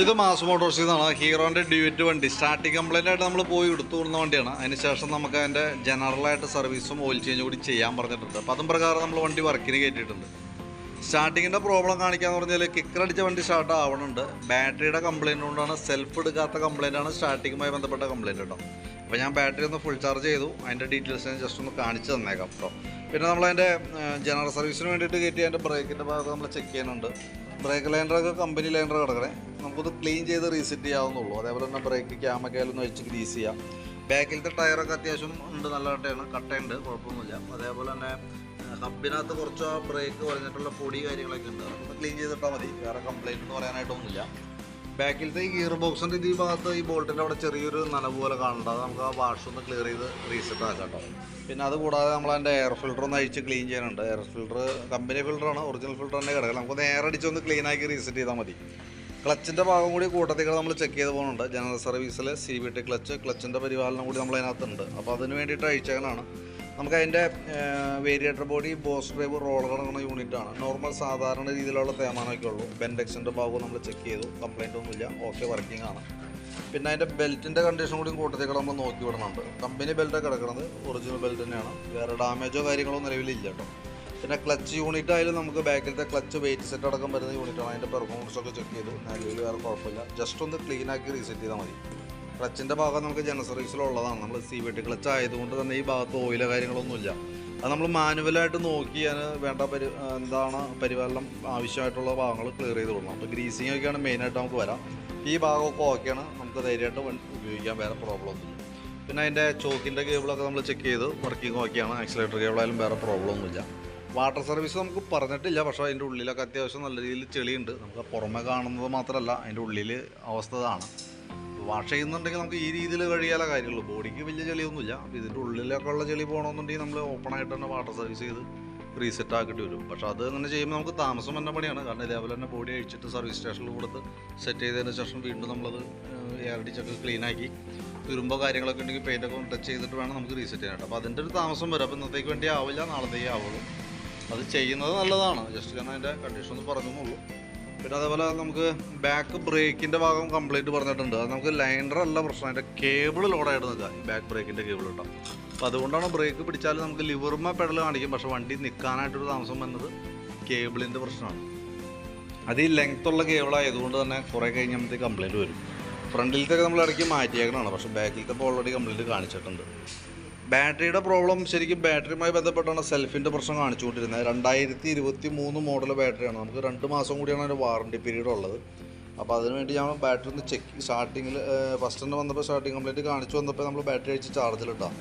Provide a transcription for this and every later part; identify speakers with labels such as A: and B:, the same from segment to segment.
A: ഇത് മാസ് മോട്ടോഴ്സിൽ നിന്നാണ് ഹീറോന്റെ ഡ്യൂറ്റ് വണ്ടി സ്റ്റാർട്ടിങ് കംപ്ലൈന്റ് ആയിട്ട് നമ്മൾ പോയി എടുത്തു കൊടുക്കുന്ന വണ്ടിയാണ്. അതിന് ശേഷം നമുക്ക് അതിന്റെ ജനറലായിട്ട് സർവീസും ഓയിൽ ചേഞ്ച് കൂടി ചെയ്യാൻ പറഞ്ഞിട്ടുണ്ട്. അപ്പം അതും പ്രകാരം നമ്മൾ വണ്ടി വർക്കിന് കയറ്റിയിട്ടുണ്ട്. സ്റ്റാർട്ടിങ്ങിന്റെ പ്രോബ്ലം കാണിക്കാന്ന് പറഞ്ഞാൽ കിക്കർ അടിച്ച വണ്ടി സ്റ്റാർട്ട് ആവണുണ്ട്. ബാറ്ററിയുടെ കംപ്ലൈന്റ് കൊണ്ടാണ് സെൽഫ് എടുക്കാത്ത കംപ്ലയിന്റ് ആണ് സ്റ്റാർട്ടിങ്ങുമായി ബന്ധപ്പെട്ട കംപ്ലൈന്റ് കേട്ടോ. അപ്പോൾ ഞാൻ ബാറ്ററി ഒന്ന് ഫുൾ ചാർജ് ചെയ്തു. അതിന്റെ ഡീറ്റെയിൽസ് ഞാൻ ജസ്റ്റ് ഒന്ന് കാണിച്ച് തന്നേക്കാം കേട്ടോ പിന്നെ നമ്മൾ നമ്മളതിന്റെ ജനറൽ സർവീസിന് വേണ്ടിയിട്ട് കയറ്റി അതിന്റെ ബ്രേക്കിന്റെ ഭാഗത്ത് നമ്മൾ ചെക്ക് ചെയ്യുന്നുണ്ട്. ബ്രേക്ക് ലൈൻഡറൊക്കെ കമ്പനി ലൈൻഡർ കിടക്കണേ. നമുക്കത് ക്ലീൻ ചെയ്ത് റീസെറ്റ് ചെയ്യാവുന്നുള്ളൂ. അതേപോലെ തന്നെ ബ്രേക്ക് ക്യാമൊക്കെയാലൊന്ന് വെച്ച് ഗ്രീസ് ചെയ്യാം. ബാക്കിലത്തെ ടയറൊക്കെ അത്യാവശ്യം ഉണ്ട് നല്ല കട്ടയാണ്. കട്ടയുണ്ട് കുഴപ്പമൊന്നുമില്ല. അതേപോലെ തന്നെ ഹബിനകത്ത് കുറച്ച് ആ ബ്രേക്ക് പറഞ്ഞിട്ടുള്ള പൊടി കാര്യങ്ങളൊക്കെ ഉണ്ട്. അതൊന്ന് ക്ലീൻ ചെയ്തിട്ടാൽ മതി. വേറെ കംപ്ലൈന്റ് എന്ന് പറയാനായിട്ടൊന്നുമില്ല. ബാക്കിലത്തെ ഈ ഗിയർ ബോക്സിന്റെ ഈ ഭാഗത്ത് ഈ ബോൾട്ടിന്റെ അവിടെ ചെറിയൊരു നന പോലെ കാണണ്ട അത് നമുക്ക് ആ വാഷ് ഒന്ന് ക്ലിയർ ചെയ്ത് റീസെറ്റ് ആക്കാം കേട്ടോ. പിന്നെ അത് കൂടാതെ നമ്മൾ അതിന്റെ എയർ ഫിൽറ്റർ ഒന്ന് അഴിച്ച് ക്ലീൻ ചെയ്യാനുണ്ട്. എയർ ഫിൽറ്റർ കമ്പനി ഫിൽറ്ററാണ് ഒറിജിനൽ ഫിൽറ്റർ തന്നെ കിടക്കുക നമുക്കൊന്ന് എയർ അടിച്ചൊന്ന് ക്ലീൻ ആക്കി റീസെറ്റ് ചെയ്താൽ മതി. ക്ലച്ചിന്റെ ഭാഗം കൂടി കൂട്ടത്തിൽ നമ്മൾ ചെക്ക് ചെയ്ത് പോകുന്നുണ്ട്. ജനറൽ സർവീസിൽ സി ബി ടി ക്ലച്ച് ക്ലച്ചിന്റെ പരിപാലനം കൂടി നമ്മൾ അതിനകത്തുണ്ട്. അപ്പോൾ അതിന് വേണ്ടിയിട്ട് അഴിച്ചേക്കനാണ് നമുക്ക് അതിന്റെ variator body boss drive roller അടങ്ങുന്ന യൂണിറ്റാണ് നോർമൽ സാധാരണ രീതിയിലുള്ള തേമാനമൊക്കെ ഉള്ളൂ. ബെൻഡെക്സിന്റെ ഭാഗവും നമ്മൾ ചെക്ക് ചെയ്തു. കംപ്ലൈന്റ് ഒന്നുമില്ല. ഓക്കെ വർക്കിംഗ് ആണ്. പിന്നെ അതിന്റെ ബെൽറ്റിന്റെ കണ്ടീഷൻ കൂടി കൂട്ടത്തേക്ക് നമ്മൾ നോക്കി വിടുന്നുണ്ട് കമ്പനി ബെൽറ്റ് കിടക്കുന്നത് ഒറിജിനൽ ബെൽറ്റ് തന്നെയാണ്. വേറെ ഡാമേജോ കാര്യങ്ങളോ നിലവിലില്ല കേട്ടോ. പിന്നെ ക്ലച്ച് യൂണിറ്റ് ആയാലും നമുക്ക് ബാക്കിലത്തെ ക്ലച്ച് വെയിറ്റ് സെറ്റ് അടക്കം വരുന്ന യൂണിറ്റാണ് അതിന്റെ പെർഫോമൻസ് ഒക്കെ ചെക്ക് ചെയ്തു. നിലവിൽ വേറെ കുഴപ്പമില്ല. ജസ്റ്റ് ഒന്ന് ക്ലീൻ ആക്കി റീസെറ്റ് ചെയ്താൽ മതി. ക്ലച്ചിന്റെ ഭാഗം നമുക്ക് ജനറൽ സർവീസിലുള്ളതാണ് നമ്മൾ സി വി ടി ക്ലച്ച് ആയതുകൊണ്ട് തന്നെ ഈ ഭാഗത്ത് ഓയിലോ കാര്യങ്ങളൊന്നുമില്ല. അത് നമ്മൾ മാനുവലായിട്ട് നോക്കി അതിന് വേണ്ട പരി എന്താണ് പരിപാലനം ആവശ്യമായിട്ടുള്ള ഭാഗങ്ങൾ ക്ലിയർ ചെയ്ത് കൊടുക്കണം. അപ്പോൾ ഗ്രീസിങ് ഒക്കെയാണ് മെയിനായിട്ട് നമുക്ക് വരാം. ഈ ഭാഗമൊക്കെ ഓക്കെയാണ് നമുക്ക് ധൈര്യമായിട്ട് ഉപയോഗിക്കാം. വേറെ പ്രോബ്ലം ഒന്നുമില്ല. പിന്നെ അതിന്റെ ചോക്കിന്റെ കേബിളൊക്കെ നമ്മൾ ചെക്ക് ചെയ്ത് വർക്കിംഗ് ഓക്കെയാണ് ആക്സിലേറ്റർ കേബിളായാലും വേറെ പ്രോബ്ലം ഒന്നുമില്ല. വാട്ടർ സർവീസ് നമുക്ക് പറഞ്ഞിട്ടില്ല പക്ഷേ അതിന്റെ ഉള്ളിലൊക്കെ അത്യാവശ്യം നല്ല രീതിയിൽ ചെളിയുണ്ട്. നമുക്ക് പുറമെ കാണുന്നത് മാത്രമല്ല അതിന്റെ ഉള്ളിൽ അവസ്ഥ ഇതാണ്. വാഷ് ചെയ്യുന്നുണ്ടെങ്കിൽ നമുക്ക് ഈ രീതിയിൽ കഴിയാല കാര്യമുള്ളൂ. ബോഡിക്ക് വലിയ ചെളിയൊന്നുമില്ല. അപ്പോൾ ഇതിന്റെ ഉള്ളിലൊക്കെ ഉള്ള ചെളി പോകണമെന്നുണ്ടെങ്കിൽ നമ്മൾ ഓപ്പൺ ആയിട്ട് തന്നെ വാട്ടർ സർവീസ് ചെയ്ത് റീസെറ്റ് ആക്കിയിട്ട് വരും. പക്ഷെ അത് അങ്ങനെ ചെയ്യുമ്പോൾ നമുക്ക് താമസം തന്നെ പണിയാണ്. കാരണം ഇതേപോലെ തന്നെ ബോഡി അഴിച്ചിട്ട് സർവീസ് സ്റ്റേഷനിൽ കൊടുത്ത് സെറ്റ് ചെയ്തതിന് ശേഷം വീണ്ടും നമ്മളത് എയറടിച്ചൊക്കെ ക്ലീൻ ആക്കി തുരുമ്പോ കാര്യങ്ങളൊക്കെ ഉണ്ടെങ്കിൽ പെയിന്റൊക്കെ ടച്ച് ചെയ്തിട്ട് വേണം നമുക്ക് റീസെറ്റ് ചെയ്യാനായിട്ട്. അപ്പോൾ അതിന്റെ ഒരു താമസം വരും. അപ്പോൾ ഇന്നത്തേക്ക് വേണ്ടി ആവില്ല നാളത്തേക്ക് ആവുള്ളൂ. അത് ചെയ്യുന്നത് നല്ലതാണ്. ജസ്റ്റ് ഞാൻ അതിന്റെ കണ്ടീഷൻ ഒന്ന് പറഞ്ഞെന്നുള്ളൂ പിന്നെ അതേപോലെ നമുക്ക് ബാക്ക് ബ്രേക്കിന്റെ ഭാഗം കംപ്ലീറ്റ് പറഞ്ഞിട്ടുണ്ട്. അത് നമുക്ക് ലൈൻഡർ അല്ല പ്രശ്നം. അതിന്റെ കേബിൾ ലോഡായിട്ട് നിൽക്കുക. ബാക്ക് ബ്രേക്കിന്റെ കേബിൾ കേട്ടോ. അപ്പോൾ അതുകൊണ്ടാണ് ബ്രേക്ക് പിടിച്ചാൽ നമുക്ക് ലിവറുമ പെഡൽ കാണിക്കും. പക്ഷേ വണ്ടി നിൽക്കാനായിട്ടൊരു താമസം വന്നത് കേബിളിന്റെ പ്രശ്നമാണ്. അത് ഈ ലെങ്ത് ഉള്ള കേബിൾ ആയതുകൊണ്ട് തന്നെ കുറേ കഴിഞ്ഞപ്പോഴത്തേക്ക് കംപ്ലൈന്റ് വരും. ഫ്രണ്ടിലത്തെ നമ്മൾ ഇടയ്ക്ക് മാറ്റിയേക്കണതാണ്. പക്ഷേ ബാക്കിലത്തെ ഇപ്പോൾ ഓൾറെഡി കംപ്ലൈന്റ് കാണിച്ചിട്ടുണ്ട്. ബാറ്ററിയുടെ പ്രോബ്ലം ശരിക്കും ബാറ്ററിയുമായി ബന്ധപ്പെട്ടാണ് സെൽഫിന്റെ പ്രശ്നം കാണിച്ചുകൊണ്ടിരുന്നത്. രണ്ടായിരത്തി ഇരുപത്തി മൂന്ന് മോഡൽ ബാറ്ററിയാണ്. നമുക്ക് രണ്ട് മാസം കൂടിയാണ് അതിന്റെ വാറണ്ടി പീരീഡ് ഉള്ളത്. അപ്പോൾ അതിന് വേണ്ടി ഞാൻ ബാറ്ററി ഒന്ന് ചെക്ക് സ്റ്റാർട്ടിങ്ങിൽ ഫസ്റ്റ് തന്നെ വന്നപ്പോൾ സ്റ്റാർട്ടിങ് കംപ്ലീറ്റ് കാണിച്ചു വന്നപ്പോൾ നമ്മൾ ബാറ്ററി അടിച്ച് ചാർജിലിട്ടാം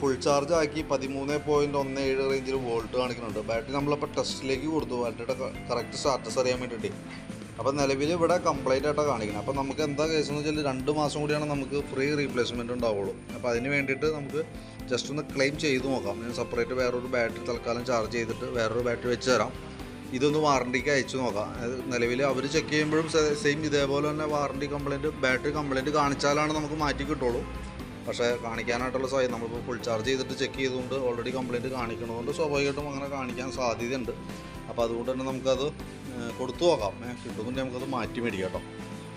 A: ഫുൾ ചാർജ് ആക്കി പതിമൂന്ന് പോയിന്റ് ഒന്ന് ഏഴ് റേഞ്ചിൽ വോൾട്ട് കാണിക്കുന്നുണ്ട്. ബാറ്ററി നമ്മളിപ്പോൾ ടെസ്റ്റിലേക്ക് കൊടുത്തു. ബാറ്ററിയുടെ കറക്റ്റ് സ്റ്റാറ്റസ് അറിയാൻ വേണ്ടിയിട്ട്. അപ്പോൾ നിലവിൽ ഇവിടെ കംപ്ലൈന്റ് ആയിട്ടാണ് കാണിക്കുന്നത്. അപ്പോൾ നമുക്ക് എന്താ കേസ് എന്ന് വെച്ചാൽ രണ്ട് മാസം കൂടിയാണ് നമുക്ക് ഫ്രീ റീപ്ലേസ്മെന്റ് ഉണ്ടാവുള്ളൂ. അപ്പോൾ അതിന് വേണ്ടിയിട്ട് നമുക്ക് ജസ്റ്റ് ഒന്ന് ക്ലെയിം ചെയ്ത് നോക്കാം. ഞാൻ സെപ്പറേറ്റ് വേറൊരു ബാറ്ററി തൽക്കാലം ചാർജ് ചെയ്തിട്ട് വേറൊരു ബാറ്ററി വെച്ച് തരാം. ഇതൊന്ന് വാറണ്ടിക്ക് അയച്ചു നോക്കാം. നിലവിൽ അവർ ചെക്ക് ചെയ്യുമ്പോഴും സെയിം ഇതേപോലെ തന്നെ വാറണ്ടി കംപ്ലൈന്റ് ബാറ്ററി കംപ്ലൈന്റ് കാണിച്ചാലാണ് നമുക്ക് മാറ്റി കിട്ടുള്ളൂ. പക്ഷേ കാണിക്കാനായിട്ടുള്ള സാധ്യത നമ്മളിപ്പോൾ ഫുൾ ചാർജ് ചെയ്തിട്ട് ചെക്ക് ചെയ്തുകൊണ്ട് ഓൾറെഡി കംപ്ലൈന്റ് കാണിക്കണതുകൊണ്ട് സ്വാഭാവികമായിട്ടും അങ്ങനെ കാണിക്കാൻ സാധ്യതയുണ്ട്. അപ്പോൾ അതുകൊണ്ട് തന്നെ നമുക്കത് കൊടുത്തു നോക്കാം. കിട്ടുന്നുണ്ടെങ്കിൽ നമുക്കത് മാറ്റി മേടിക്കാം കേട്ടോ.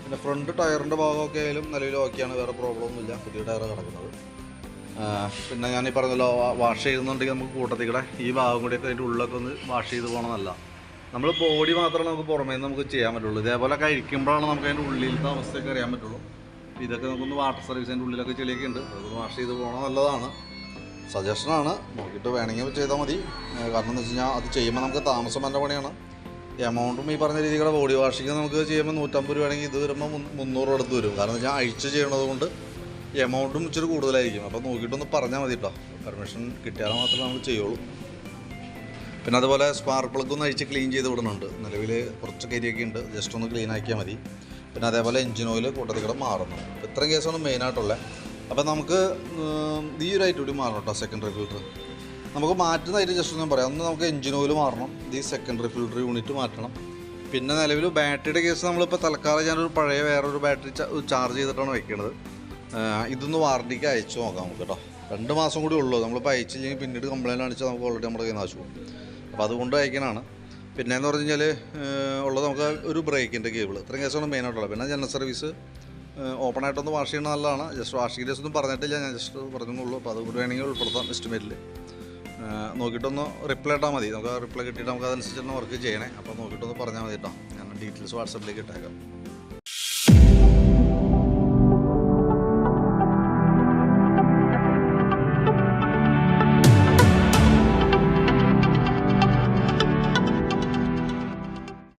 A: പിന്നെ ഫ്രണ്ട് ടയറിന്റെ ഭാഗമൊക്കെ ആയാലും നിലവിൽ ഓക്കെയാണ് വേറെ പ്രോബ്ലം ഒന്നുമില്ല. പുതിയ ടയർ കിടക്കുന്നത്. പിന്നെ ഞാൻ പറഞ്ഞല്ലോ വാഷ് ചെയ്യുന്നുണ്ടെങ്കിൽ നമുക്ക് കൂട്ടത്തിൽ കൂടെ ഈ ഭാഗം കൂടിയൊക്കെ അതിന്റെ ഉള്ളിലൊക്കെ ഒന്ന് വാഷ് ചെയ്ത് പോകണമെന്നല്ല നമ്മൾ ബോഡി മാത്രമേ നമുക്ക് പുറമേ നമുക്ക് ചെയ്യാൻ പറ്റുള്ളൂ. ഇതേപോലെ കഴിക്കുമ്പോഴാണ് നമുക്ക് അതിന്റെ ഉള്ളിലത്തെ അവസ്ഥയൊക്കെ അറിയാൻ പറ്റുള്ളൂ. ഇതൊക്കെ നമുക്കൊന്ന് വാട്ടർ സർവീസിന്റെ ഉള്ളിലൊക്കെ ചെളിയൊക്കെ ഉണ്ട് അതൊന്ന് വാഷ് ചെയ്ത് പോകണം നല്ലതാണ്. സജഷനാണ് നോക്കിയിട്ട് വേണമെങ്കിൽ ചെയ്താൽ മതി. കാരണം എന്ന് വെച്ച് കഴിഞ്ഞാൽ അത് ചെയ്യുമ്പോൾ നമുക്ക് താമസം നല്ല പണിയാണ്. എമൗണ്ടും ഈ പറഞ്ഞ രീതിയിലുള്ള ബോഡി വാഷിങ് നമുക്ക് ചെയ്യുമ്പോൾ നൂറ്റമ്പത് രൂപയാണെങ്കിൽ ഇത് വരുമ്പോൾ മുന്നൂറ് അടുത്ത് വരും. കാരണം വെച്ചാൽ അഴിച്ച് ചെയ്യണത് കൊണ്ട് എമൗണ്ടും ഇച്ചിരി കൂടുതലായിരിക്കും. അപ്പോൾ നോക്കിയിട്ടൊന്ന് പറഞ്ഞാൽ മതി കേട്ടോ പെർമിഷൻ കിട്ടിയാൽ മാത്രമേ നമ്മൾ ചെയ്യുള്ളൂ. പിന്നെ അതുപോലെ സ്പാർക്ക് പ്ലഗ് ഒന്ന് അഴിച്ച് ക്ലീൻ ചെയ്ത് വിടുന്നുണ്ട്. നിലവിൽ കുറച്ച് കരിയൊക്കെ ഉണ്ട്. ജസ്റ്റ് ഒന്ന് ക്ലീൻ ആക്കിയാൽ മതി. പിന്നെ അതേപോലെ എഞ്ചിൻ ഓയിൽ കൂട്ടത്തിൽ കൂടെ മാറുന്നു അപ്പോൾ ഇത്രയും കേസാണ് മെയിനായിട്ടുള്ളത് അപ്പോൾ നമുക്ക് ഈ ഒരു ഐറ്റം കൂടി മാറണം കേട്ടോ സെക്കൻഡറി ഫിൽറ്റർ നമുക്ക് മാറ്റുന്നതായിട്ട് ജസ്റ്റ് ഞാൻ പറയാം. ഒന്ന് നമുക്ക് എഞ്ചിൻ ഓയിൽ മാറണം. ഈ സെക്കൻഡറി ഫിൽറ്റർ യൂണിറ്റ് മാറ്റണം. പിന്നെ നിലവിൽ ബാറ്ററിയുടെ കേസ് നമ്മളിപ്പോൾ തൽക്കാലം ഞാനൊരു പഴയ വേറൊരു ബാറ്ററി ചാർജ് ചെയ്തിട്ടാണ് വയ്ക്കുന്നത് ഇതൊന്ന് വാറണ്ടിക്ക് അയച്ചു നോക്കാം നമുക്ക് കേട്ടോ. രണ്ട് മാസം കൂടി ഉള്ളൂ. നമ്മളിപ്പോൾ അയച്ചില്ലെങ്കിൽ പിന്നീട് കംപ്ലൈന്റ് കാണിച്ചാൽ നമുക്ക് ഓൾറെഡി നമ്മുടെ കയ്യിൽ നാശവും അപ്പോൾ അതുകൊണ്ട് അയക്കണാണ് പിന്നെ എന്ന് പറഞ്ഞു കഴിഞ്ഞാൽ ഉള്ളത് നമുക്ക് ഒരു ബ്രേക്കിന്റെ കേബിൾ ഇത്രയും കേസാണ് മെയിനായിട്ടുള്ളത് പിന്നെ ജനറൽ സർവീസ് ഓപ്പൺ ആയിട്ടൊന്ന് വാഷ് ചെയ്യണ നല്ലതാണ്. ജസ്റ്റ് വാഷിംഗ് ഡേസ് ഒന്നും പറഞ്ഞിട്ടില്ല. ഞാൻ ജസ്റ്റ് പറഞ്ഞുള്ളൂ. അപ്പോൾ അതുകൊണ്ട് വേണമെങ്കിൽ ഉൾപ്പെടുത്താം എസ്റ്റിമേറ്റിൽ നോക്കിയിട്ടൊന്ന് റിപ്ലൈ ഇട്ടാൽ മതി. നമുക്ക് റിപ്ലൈ കിട്ടിയിട്ട് നമുക്ക് അതനുസരിച്ച് വർക്ക് ചെയ്യണേ. അപ്പോൾ നോക്കിയിട്ടൊന്ന് പറഞ്ഞാൽ മതി കേട്ടോ. ഞാൻ ഡീറ്റെയിൽസ് വാട്സപ്പിലേക്ക് ഇട്ടേക്കാം.